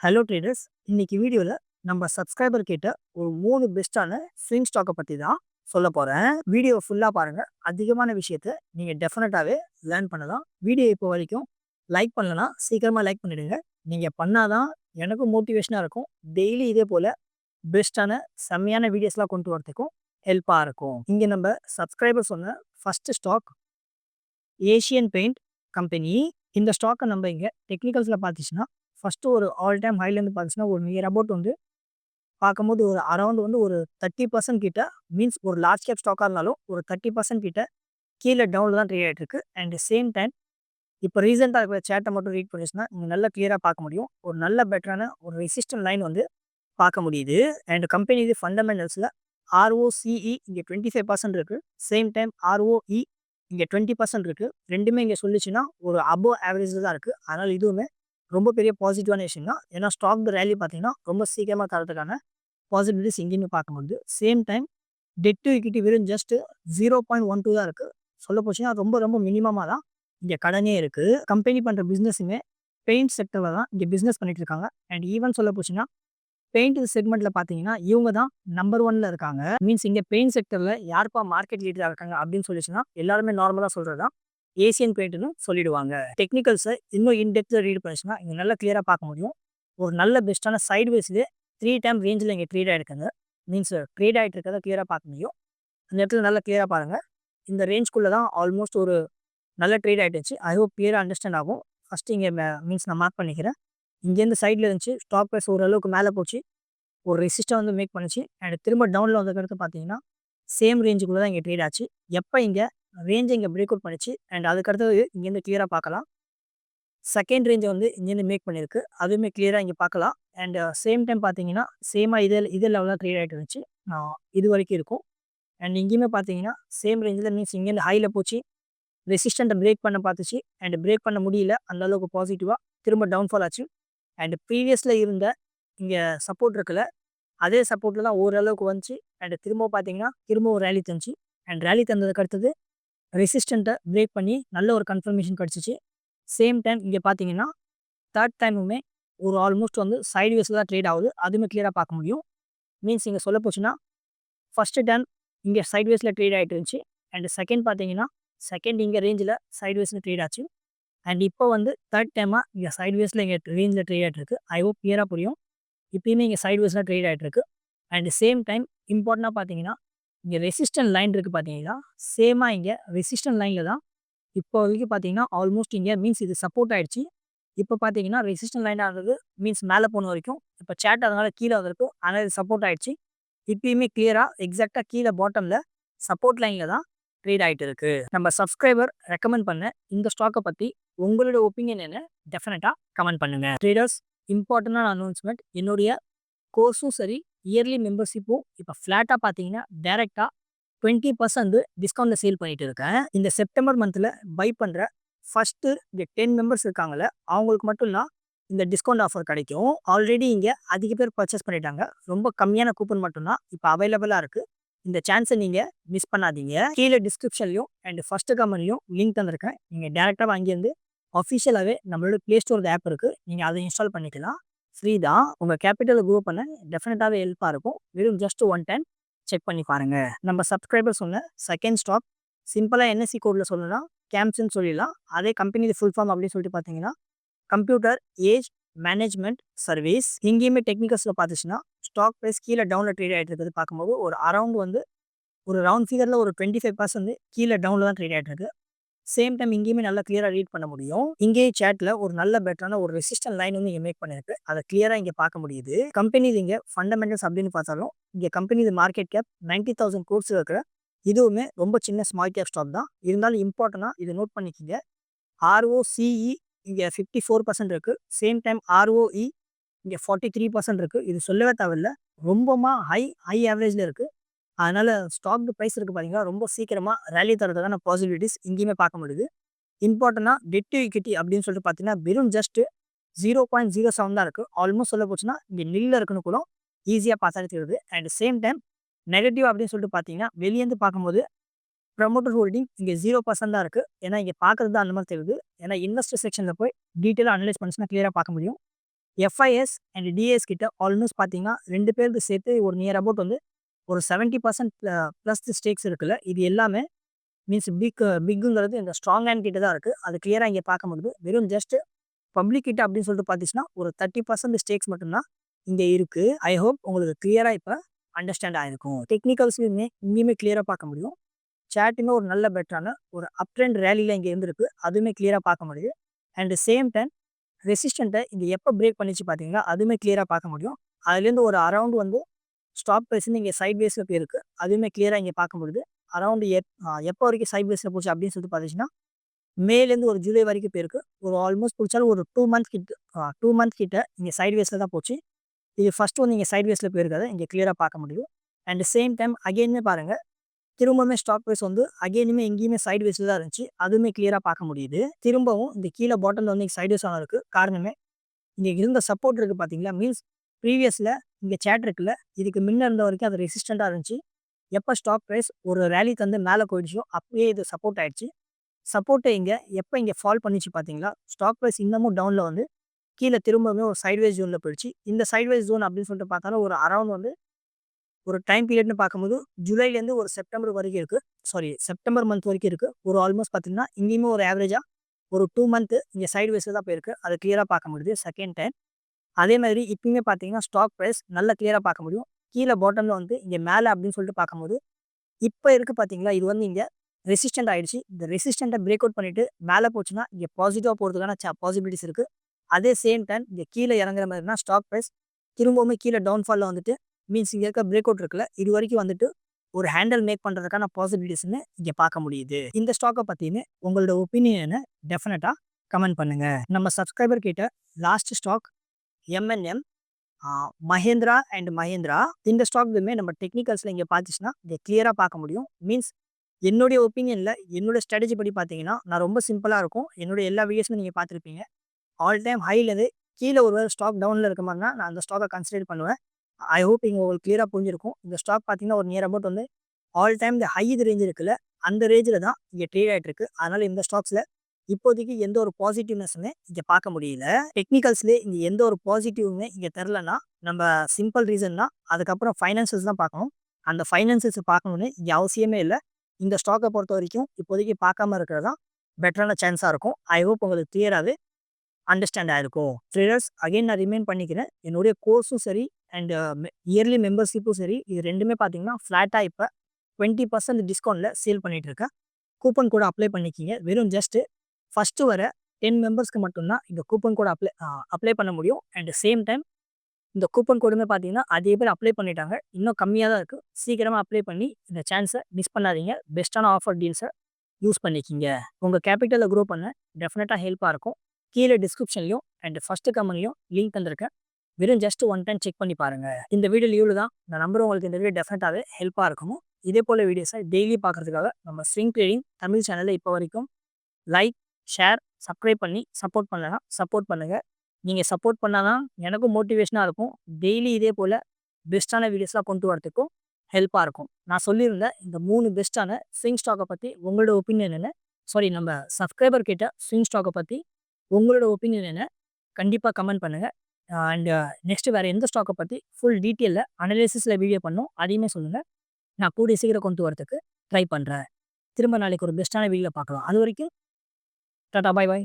Hello traders இன்னைக்கு வீடியோவில் நம்ம சப்ஸ்கிரைபர் கிட்ட ஒரு மூணு பெஸ்ட்டான ஸ்விங் ஸ்டாக்கை பற்றி தான் சொல்ல போகிறேன் வீடியோ ஃபுல்லாக பாருங்கள் அதிகமான விஷயத்த நீங்கள் டெஃபினட்டாகவே லேர்ன் பண்ணலாம். வீடியோ இப்போ வரைக்கும் லைக் பண்ணலன்னா சீக்கிரமாக லைக் பண்ணிவிடுங்க நீங்கள் பண்ணாதான் எனக்கும் மோட்டிவேஷனாக இருக்கும். டெய்லி இதே போல் பெஸ்ட்டான செம்மையான வீடியோஸ்லாம் கொண்டு வரதுக்கும் ஹெல்ப்பாக இருக்கும். இங்கே நம்ம சப்ஸ்கிரைபர் சொன்ன first stock Asian paint company இந்த ஸ்டாக்கை நம்ம இங்கே டெக்னிக்கல்ஸில் பார்த்துச்சுன்னா ஃபஸ்ட்டு ஒரு ஆல் டைம் ஹைலேருந்து பார்த்துச்சுன்னா ஒரு நியர் அபவுட் வந்து பார்க்கும்போது ஒரு அரௌண்ட் வந்து ஒரு தேர்ட்டி பர்சன்ட் கிட்ட மீன்ஸ் ஒரு லார்ஜ் கேப் ஸ்டாக்காக இருந்தாலும் ஒரு தேர்ட்டி பர்சன்ட் கிட்ட கீழே டவுனில் தான் ட்ரேட் ஆகிட்டு இருக்கு. அண்ட் சேம் டைம் இப்போ ரீசெண்டாக இருக்கிற சேட்டை மட்டும் ரீட் பண்ணிச்சுன்னா நீங்கள் நல்லா கிளியராக பார்க்க முடியும். ஒரு நல்ல பெட்டரான ஒரு ரெசிஸ்டன்ட் லைன் வந்து பார்க்க முடியுது. அண்ட் கம்பெனி இது ஃபண்டமெண்டல்ஸில் ஆர்ஓசிஇ இங்கே டுவெண்ட்டி ஃபைவ் பர்சன்ட் இருக்குது சேம் டைம் ஆர்ஓஇ இங்கே டுவெண்ட்டி பர்சன்ட் இருக்குது ரெண்டுமே இங்கே சொல்லிச்சுன்னா ஒரு அபோவ் ஆவரேஜ் தான் இருக்குது அதனால் இதுவுமே ரொம்ப பெரிய பாசிட்டிவான விஷயம் தான் ஏன்னா ஸ்டாக் ரேலி பார்த்தீங்கன்னா ரொம்ப சீக்கிரமாக தரதுக்கான பாசிபிலிட்டிஸ் எங்கேயுமே பார்க்க முடியுது. Same time debt to equity வெறும் just zero point one two தான் இருக்குது சொல்ல போச்சுன்னா ரொம்ப ரொம்ப மினிமமாக தான் இங்கே கடனே இருக்குது கம்பெனி பண்ணுற பிஸ்னஸுமே பெயிண்ட் செக்டரில் தான் இங்கே பிஸ்னஸ் பண்ணிட்டு இருக்காங்க. அண்ட் ஈவன் சொல்ல போச்சுன்னா பெயிண்ட் செக்மெண்ட்டில் பார்த்தீங்கன்னா இவங்க தான் நம்பர் ஒன்ல இருக்காங்க. மீன்ஸ் இங்கே பெயிண்ட் செக்டரில் யார்ப்பா மார்க்கெட் லீடராக இருக்காங்க அப்படின்னு சொல்லிச்சுன்னா எல்லாருமே நார்மலாக சொல்கிறது தான் ஏசியன் பெயிண்ட்னு சொல்லிடுவாங்க. டெக்னிக்கல்ஸை இன்னும் இன்டெப்த்தில் ரீட் பண்ணிச்சுன்னா இங்கே நல்லா கிளியராக பார்க்க முடியும். ஒரு நல்ல பெஸ்ட்டான சைடு வேஸ்லேயே த்ரீ டைம் ரேஞ்சில் இங்கே ட்ரேட் ஆகிருக்காங்க மீன்ஸ் ட்ரேட் ஆகிட்டு இருக்கிறத கிளியராக பார்க்க முடியும். அந்த இடத்துல நல்லா கிளியராக பாருங்கள் இந்த ரேஞ்ச்குள்ளே தான் ஆல்மோஸ்ட் ஒரு நல்ல ட்ரேட் ஆகிட்டுச்சு ஐ ஹோப் கிளியராக அண்டர்ஸ்டாண்ட் ஆகும். ஃபஸ்ட்டு இங்கே மீன்ஸ் நான் மார்க் பண்ணிக்கிறேன். இங்கேருந்து சைடில் இருந்துச்சு. ஸ்டாக் ப்ரைஸ் ஓரளவுக்கு மேலே போச்சு. ஒரு ரெசிஸ்ட்டாக வந்து மேக் பண்ணிச்சு. அண்ட் திரும்ப டவுனில் வந்ததுக்கடுத்து பார்த்தீங்கன்னா சேம் ரேஞ்சுக்குள்ளே தான் இங்கே ட்ரேட் ஆச்சு. எப்போ இங்கே ரேஞ்சை இங்கே பிரேக் அவுட் பண்ணிச்சு அண்ட் அதுக்கடுத்தது இங்கேருந்து கிளியராக பார்க்கலாம் செகண்ட் ரேஞ்சை வந்து இங்கேருந்து மேக் பண்ணியிருக்கு. அதுவுமே கிளியராக இங்கே பார்க்கலாம் அண்ட் சேம் டைம் பார்த்தீங்கன்னா சேமாக இதே இதே லெவலில் ட்ரேட் ஆகிட்டு இருந்துச்சு. இது வரைக்கும் இருக்கும். அண்ட் இங்கேயுமே பார்த்தீங்கன்னா சேம் ரேஞ்சில் மீன்ஸ் இங்கேருந்து ஹையில் போச்சு. ரெசிஸ்டண்ட்டை பிரேக் பண்ண பார்த்துச்சு அண்ட் பிரேக் பண்ண முடியல. அந்த அளவுக்கு பாசிட்டிவாக திரும்ப டவுன்ஃபால் ஆச்சு. அண்ட் ப்ரீவியஸில் இருந்த இங்கே சப்போர்ட் இருக்குல்ல அதே சப்போர்ட்டில் தான் ஓரளவுக்கு வந்துச்சு. அண்ட் திரும்ப பார்த்தீங்கன்னா திரும்ப ஒரு ரேலி தந்துச்சு. அண்ட் ரேலி தந்ததுக்கு அடுத்தது ரெசிஸ்டண்ட்டை பிரேக் பண்ணி நல்ல ஒரு கன்ஃபர்மேஷன் கிடச்சிச்சு. சேம் டைம் இங்கே பார்த்தீங்கன்னா தேர்ட் டைமுமே ஒரு ஆல்மோஸ்ட் வந்து சைடு வேஸில் தான் ட்ரேட் ஆகுது. அதுவுமே கிளியராக பார்க்க முடியும். மீன்ஸ் இங்கே சொல்ல போச்சுன்னா ஃபஸ்ட்டு டைம் இங்கே சைட் வேஸில் ட்ரேட் ஆகிட்டு இருந்துச்சு. அண்ட் செகண்ட் பார்த்தீங்கன்னா செகண்ட் இங்கே ரேஞ்சில் சைட் வேஸில் ட்ரேட் ஆச்சு. அண்ட் இப்போ வந்து தேர்ட் டைமாக இங்கே சைட் வேஸில் இங்கே ரேஞ்சில் ட்ரேட் ஆகிட்டு இருக்கு. ஐ ஹோப் கிளியராக புரியும். இப்பயுமே இங்கே சைட் வேஸில் ட்ரேட் ஆகிட்டு இருக்கு. அண்ட் சேம் டைம் இம்பார்ட்டண்டாக பார்த்தீங்கன்னா இங்கே ரெசிஸ்டன்ட் லைன் இருக்குது பார்த்தீங்கன்னா சேமாக இங்கே ரெசிஸ்டன்ட் லைனில் தான் இப்போ வரைக்கும் பார்த்தீங்கன்னா ஆல்மோஸ்ட் இங்கே மீன்ஸ் இது சப்போர்ட் ஆகிடுச்சு இப்போ பார்த்தீங்கன்னா ரெசிஸ்டன்ட் லைன் ஆகிறது மீன்ஸ் மேலே போன வரைக்கும். இப்போ சேட் அதனால் கீழே வந்திருக்கும் ஆனால் இது சப்போர்ட் ஆகிடுச்சு இப்பயுமே கிளியராக எக்ஸாக்டாக கீழே பாட்டமில் சப்போர்ட் லைனில் தான் ட்ரேட் ஆகிட்டு இருக்கு. நம்ம சப்ஸ்கிரைபர் ரெக்கமெண்ட் பண்ண இந்த ஸ்டாக்கை பற்றி உங்களோட ஒப்பீனியன் என்ன? டெஃபினட்டாக கமெண்ட் பண்ணுங்கள் ட்ரேடர்ஸ் இம்பார்ட்டண்டான அனௌன்ஸ்மெண்ட் என்னுடைய கோர்ஸும் சரி இயர்லி மெம்பர்ஷிப்பும் இப்போ ஃப்ளாட்டாக பார்த்தீங்கன்னா டேரெக்டாக டுவெண்ட்டி பர்சன்ட் டிஸ்கவுண்ட்டில் சேல் பண்ணிட்டு இருக்கேன். இந்த செப்டம்பர் மந்தில் பை பண்ணுற ஃபஸ்ட்டு இந்த டென் மெம்பர்ஸ் இருக்காங்கள அவங்களுக்கு மட்டும்தான் இந்த டிஸ்கவுண்ட் ஆஃபர் கிடைக்கும். ஆல்ரெடி இங்கே அதிக பேர் பர்ச்சேஸ் பண்ணிட்டாங்க. ரொம்ப கம்மியான கூப்பன் மட்டும்தான் இப்போ அவைலபிளாக இருக்குது இந்த சான்ஸை நீங்கள் மிஸ் பண்ணாதீங்க. கீழே டிஸ்கிரிப்ஷன்லையும் அண்ட் ஃபஸ்ட்டு கமெண்ட்லையும் லிங்க் தந்திருக்கேன். நீங்கள் டேரெக்டாக அங்கேருந்து அஃபிஷியலாகவே நம்மளோட ப்ளே ஸ்டோர் ஆப் இருக்குது நீங்கள் அதை இன்ஸ்டால் பண்ணிக்கலாம். ஃப்ரீ தான். உங்கள் கேபிட்டலை க்ரோ பண்ண டெஃபினட்டாகவே ஹெல்ப்பாக இருக்கும். வெறும் ஜஸ்ட் ஒன் டைம் செக் பண்ணி பாருங்கள் நம்ம சப்ஸ்கிரைபர் சொன்ன செகண்ட் ஸ்டாக் சிம்பிளாக என்எஸ்சி கோடில் சொல்லலாம் கேம்ப்ஸ்ன்னு சொல்லிடலாம். அதே கம்பெனி ஃபுல் ஃபார்ம் அப்படின்னு சொல்லிட்டு பார்த்தீங்கன்னா கம்ப்யூட்டர் ஏஜ் மேனேஜ்மெண்ட் சர்வீஸ் இங்கேயுமே டெக்னிக்கல்ஸில் பார்த்துச்சுன்னா ஸ்டாக் ப்ரைஸ் கீழே டவுனில் ட்ரேட் ஆகிட்டு இருக்குது பார்க்கும்போது ஒரு அரௌண்ட் வந்து ஒரு ரவுண்ட் ஃபிகரில் ஒரு டுவெண்ட்டி ஃபைவ் பர்சன்ட் கீழே டவுனில் தான் ட்ரேட் ஆகிட்டு இருக்குது சேம் டைம் இங்கேயுமே நல்லா கிளியராக ரீட் பண்ண முடியும். இங்கேயே சேட்டில் ஒரு நல்ல பெட்டரான ஒரு ரெசிஸ்டன்ட் லைன் வந்து இங்கே மேக் பண்ணிருக்கு. அதை கிளியராக இங்கே பார்க்க முடியுது. கம்பெனி இங்கே ஃபண்டமெண்டல்ஸ் அப்படின்னு பார்த்தாலும் இங்கே company market cap ninety thousand crores இருக்கிற இதுவுமே ரொம்ப சின்ன ஸ்மால் கேப் ஸ்டாக் தான். இருந்தாலும் இம்பார்ட்டண்டாக இதை நோட் பண்ணிக்கிங்க. ஆர்ஓசிஇ இங்கே ஃபிஃப்டி ஃபோர் பர்சன்ட் இருக்குது சேம் டைம் ஆர்ஓஇ இங்கே ஃபார்ட்டி த்ரீ பர்சன்ட் இருக்குது இது சொல்லவே தேவையில்ல. ரொம்பமா ஹை ஹை ஆவரேஜில் இருக்குது அதனால் ஸ்டாக் ப்ரைஸ் இருக்குது பார்த்தீங்கன்னா ரொம்ப சீக்கிரமாக ரேலி தரதுக்கான பாசிபிலிட்டிஸ் இங்கேயுமே பார்க்க முடியுது. இம்பார்ட்டனாக டெட் டு இக்விட்டி அப்படின்னு சொல்லிட்டு பார்த்தீங்கன்னா வெறும் just zero point zero seven தான் இருக்குது ஆல்மோஸ்ட் சொல்ல போச்சுன்னா இங்கே நில்ல இருக்குன்னு கூட ஈஸியாக பார்த்தாலே தெரியுது அண்ட் சேம் டைம் நெகட்டிவ் அப்படின்னு சொல்லிட்டு பார்த்தீங்கன்னா வெளியேந்து பார்க்கும்போது ப்ரமோட்டர் ஹோல்டிங் இங்கே ஜீரோ பர்சன்ட் தான் இருக்குது ஏன்னா இங்கே பார்க்குறது தான் அந்த மாதிரி தெரியுது. ஏன்னா இன்வெஸ்டர் செக்ஷனில் போய் டீட்டெயிலாக அனலைஸ் பண்ணிச்சுன்னா கிளியராக பார்க்க முடியும். எஃப்ஐஎஸ் அண்ட் டிஎஸ் கிட்ட ஆல்மோஸ்ட் பார்த்தீங்கன்னா ரெண்டு பேருக்கு சேர்த்து ஒரு நியர் அபவுட் வந்து ஒரு செவன்ட்டி பர்சன்ட் ப்ளஸ் ஸ்டேக்ஸ் இருக்குல்ல இது எல்லாமே மீன்ஸ் பிக் பிக்குங்கிறது இந்த ஸ்ட்ராங் ஹேண்ட் கிட்ட தான் இருக்குது அது கிளியராக இங்கே பார்க்க முடியுது வெறும் ஜஸ்ட் பப்ளிக் கிட்ட அப்படின்னு சொல்லிட்டு பார்த்துச்சுன்னா ஒரு தேர்ட்டி பர்சன்ட் ஸ்டேக்ஸ் மட்டும்தான் இங்கே இருக்குது ஐ ஹோப் உங்களுக்கு கிளியராக இப்போ அண்டர்ஸ்டாண்ட் ஆகிருக்கும் டெக்னிக்கல்ஸ்லையுமே இங்கேயுமே கிளியராக பார்க்க முடியும். சேட்டுமே ஒரு நல்ல பெட்டரான ஒரு அப் ட்ரெண்ட் ரேலியில் இங்கே இருந்திருக்கு. அதுவுமே கிளியராக பார்க்க முடியுது. அண்ட் சேம் டைம் ரெசிஸ்டண்ட்டை இங்கே எப்போ பிரேக் பண்ணிச்சு பார்த்தீங்கன்னா அதுவுமே கிளியராக பார்க்க முடியும். அதுலேருந்து ஒரு அரவுண்ட் வந்து ஸ்டாப் ப்ரைஸ் இங்கே சைட் பேஸில் போயிருக்கு அதுவுமே கிளியராக இங்கே பார்க்க முடியுது அரௌண்டு எப் எப்போ வரைக்கும் சைட் பேஸில் போச்சு அப்படின்னு சொல்லிட்டு பார்த்துச்சுன்னா மேலேருந்து ஒரு ஜூலை வரைக்கும் போயிருக்கு ஒரு ஆல்மோஸ்ட் பிடிச்சாலும் ஒரு டூ மந்த் கிட்ட டூ மந்த் கிட்ட இங்கே சைட் வேஸில் தான் போச்சு. இது ஃபஸ்ட்டு வந்து இங்கே சைட் வேஸில் போயிருக்காது இங்கே கிளியராக பார்க்க முடியும். அண்ட் சேம் டைம் அகெயினுமே பாருங்கள் திரும்பவுமே ஸ்டாக் ப்ரைஸ் வந்து அகெயினுமே எங்கேயுமே சைட் வேஸில் தான் இருந்துச்சு. அதுவுமே கிளியராக பார்க்க முடியுது. திரும்பவும் இந்த கீழே பாட்டலில் வந்து சைட் வேஸ் ஆனால் இருக்குது காரணமே இங்கே இருந்த சப்போர்ட் இருக்குது பார்த்தீங்களா? மீன்ஸ் ப்ரீவியஸில் இங்கே சேட் இருக்குல்ல இதுக்கு முன்ன இருந்த வரைக்கும் அது ரெசிஸ்டண்ட்டாக இருந்துச்சு. எப்போ ஸ்டாக் ப்ரைஸ் ஒரு ரேலி தந்து மேலே போயிடுச்சோ அப்பயே இது சப்போர்ட் ஆயிடுச்சு. சப்போர்ட்டை இங்கே எப்போ இங்கே ஃபால் பண்ணிச்சு பார்த்தீங்களா ஸ்டாக் ப்ரைஸ் இன்னமும் டவுனில் வந்து கீழே திரும்பவுமே ஒரு சைட்வேஸ் ஜோனில் போயிடுச்சு. இந்த சைட்வேஸ் ஜோன் அப்படின்னு சொல்லிட்டு பார்த்தாலும் ஒரு அரௌண்ட் வந்து ஒரு டைம் பீரியட்னு பார்க்கும்போது ஜூலைலேருந்து ஒரு செப்டம்பர் வரைக்கும் இருக்குது சாரி செப்டம்பர் மந்த் வரைக்கும் இருக்குது ஒரு ஆல்மோஸ்ட் பார்த்தீங்கன்னா இங்கேயுமே ஒரு ஆவரேஜாக ஒரு டூ மந்த்து இங்கே சைட்வேஸில் தான் போயிருக்கு. அதை கிளியராக பார்க்க முடியுது. செகண்ட் டைம் அதே மாதிரி இப்பயுமே பார்த்தீங்கன்னா ஸ்டாக் ப்ரைஸ் நல்லா கிளியராக பார்க்க முடியும். கீழே பாட்டமில் வந்து இங்கே மேலே அப்படின்னு சொல்லிட்டு பார்க்கும்போது இப்போ இருக்குது பார்த்தீங்களா இது வந்து இங்கே ரெசிஸ்டன்ட் ஆகிடுச்சு இந்த ரெசிஸ்டண்ட்டை பிரேக் அவுட் பண்ணிட்டு மேலே போச்சுன்னா இங்கே பாசிட்டிவாக போகிறதுக்கான பாசிபிலிட்டிஸ் இருக்குது அதே சேம் டைம் இங்கே கீழே இறங்குற மாதிரினா ஸ்டாக் ப்ரைஸ் திரும்பவுமே கீழே டவுன்ஃபாலில் வந்துட்டு மீன்ஸ் இங்கே இருக்க பிரேக் அவுட் இருக்குல்ல இது வரைக்கும் வந்துட்டு ஒரு ஹேண்டில் மேக் பண்ணுறதுக்கான பாசிபிலிட்டிஸ்னு இங்கே பார்க்க முடியுது. இந்த ஸ்டாக்கை பார்த்தீங்கன்னா உங்களோட ஒப்பீனியனை டெஃபினட்டாக கமெண்ட் பண்ணுங்கள் நம்ம சப்ஸ்கிரைபர் கிட்ட last stock M&M Mahindra and Mahindra. இந்த இதுவுமே நம்ம டெக்னிக்கல்ஸில் இங்கே பார்த்துச்சுன்னா இதை கிளியராக பார்க்க முடியும். மீன்ஸ் என்னுடைய ஒப்பீனியனில் என்னோட ஸ்ட்ராட்டஜி படி பார்த்தீங்கன்னா நான் ரொம்ப சிம்பிளாக இருக்கும். என்னுடைய எல்லா வீடியோஸுமே நீங்கள் பார்த்துருப்பீங்க ஆல் டைம் ஹைலேருந்து கீழே ஒரு ஸ்டாக் டவுனில் இருக்க மாதிரினா நான் அந்த ஸ்டாக்கை கன்சிடர் பண்ணுவேன். ஐ ஹோப் இங்கே உங்களுக்கு கிளியராக புரிஞ்சிருக்கும். இந்த ஸ்டாக் பார்த்தீங்கன்னா ஒரு நியர் அபவுட் வந்து ஆல் டைம் இந்த ஹை இது ரேஞ்ச் இருக்குல்ல அந்த ரேஞ்சில் தான் இங்கே ட்ரேட் ஆகிட்டு இருக்கு அதனால் இந்த ஸ்டாக்ஸில் இப்போதைக்கு எந்த ஒரு பாசிட்டிவ்னஸுமே இங்கே பார்க்க முடியல. டெக்னிக்கல்ஸ்லேயே இங்கே எந்த ஒரு பாசிட்டிவுமே இங்கே தெரிலனா நம்ம சிம்பிள் ரீசன்னா அதுக்கப்புறம் ஃபைனான்சஸ் தான் பார்க்கணும். அந்த ஃபைனான்சஸ் பார்க்கணுன்னு இங்கே அவசியமே இல்லை. இந்த ஸ்டாக்கை பொறுத்த வரைக்கும் இப்போதைக்கு பார்க்காம இருக்கிறது தான் பெட்டரான சான்ஸாக இருக்கும். ஐ ஹோப் உங்களுக்கு கிளியராகவே அண்டர்ஸ்டாண்ட் ஆகிருக்கும் ட்ரேடர்ஸ் அகைன் நான் ரிமைன் பண்ணிக்கிறேன். என்னுடைய கோர்ஸும் சரி அண்ட் இயர்லி மெம்பர்ஷிப்பும் சரி இது ரெண்டுமே பார்த்தீங்கன்னா ஃப்ளாட்டாக இப்போ டுவெண்ட்டி பர்சன்ட் டிஸ்கவுண்ட்டில் சேல் பண்ணிகிட்டு இருக்கேன். கூப்பன் கூட அப்ளை பண்ணிக்கிங்க. வெறும் ஜஸ்ட்டு ஃபஸ்ட்டு வர டென் மெம்பர்ஸ்க்கு மட்டும்தான் இந்த கூப்பன் கோட் அப்ளை அப்ளை பண்ண முடியும். அண்ட் சேம் டைம் இந்த கூப்பன் கோடுமே பார்த்தீங்கன்னா அதே பேர் அப்ளை பண்ணிட்டாங்க. இன்னும் கம்மியாக தான் இருக்குது சீக்கிரமாக அப்ளை பண்ணி இந்த சான்ஸை மிஸ் பண்ணாதீங்க. பெஸ்ட்டான ஆஃபர் டீல்ஸை யூஸ் பண்ணிக்கிங்க. உங்கள் கேபிட்டலில் க்ரோ பண்ண டெஃபினட்டாக ஹெல்ப்பாக இருக்கும். கீழே டிஸ்கிரிப்ஷன்லையும் அண்ட் ஃபஸ்ட்டு கமெண்ட்லையும் லிங்க் தந்திருக்கேன். வெறும் ஜஸ்ட் ஒன் டைம் செக் பண்ணி பாருங்கள் இந்த வீடியோ லீவில் தான் நான் நம்பர் உங்களுக்கு இந்த வீடியோ டெஃபினட்டாகவே ஹெல்ப்பாக இருக்கும். இதே போல் வீடியோஸை டெய்லி பார்க்குறதுக்காக நம்ம ஸ்விங் ட்ரேடிங் தமிழ் சேனலில் இப்போ வரைக்கும் லைக் ஷேர் சப்ஸ்கிரைப் பண்ணி சப்போர்ட் பண்ணலாம். சப்போர்ட் பண்ணுங்கள் நீங்கள் சப்போர்ட் பண்ணால் தான் எனக்கும் மோட்டிவேஷனாக இருக்கும். டெய்லி இதே போல் பெஸ்ட்டான வீடியோஸ்லாம் கொண்டு வரதுக்கும் ஹெல்ப்பாக இருக்கும். நான் சொல்லியிருந்தேன் இந்த மூணு பெஸ்ட்டான ஸ்விங் ஸ்டாக்கை பற்றி உங்களோட ஒப்பீனியன் என்ன? சாரி நம்ம சப்ஸ்கிரைபர் கிட்ட ஸ்விங் ஸ்டாக்கை பற்றி உங்களோட ஒப்பீனியன் என்ன? கண்டிப்பாக கமெண்ட் பண்ணுங்கள் அண்ட் நெக்ஸ்ட்டு uh, வேறு எந்த ஸ்டாக்கை பற்றி ஃபுல் டீட்டெயிலில் அனலிசிஸில் வீடியோ பண்ணோம் அதையுமே சொல்லுங்கள் நான் கூடிய சீக்கிரம் கொண்டு வரதுக்கு ட்ரை பண்ணுறேன் திரும்ப நாளைக்கு ஒரு பெஸ்ட்டான வீடியோ பார்க்கலாம். அது வரைக்கும் டாட்டா பாய் பாய்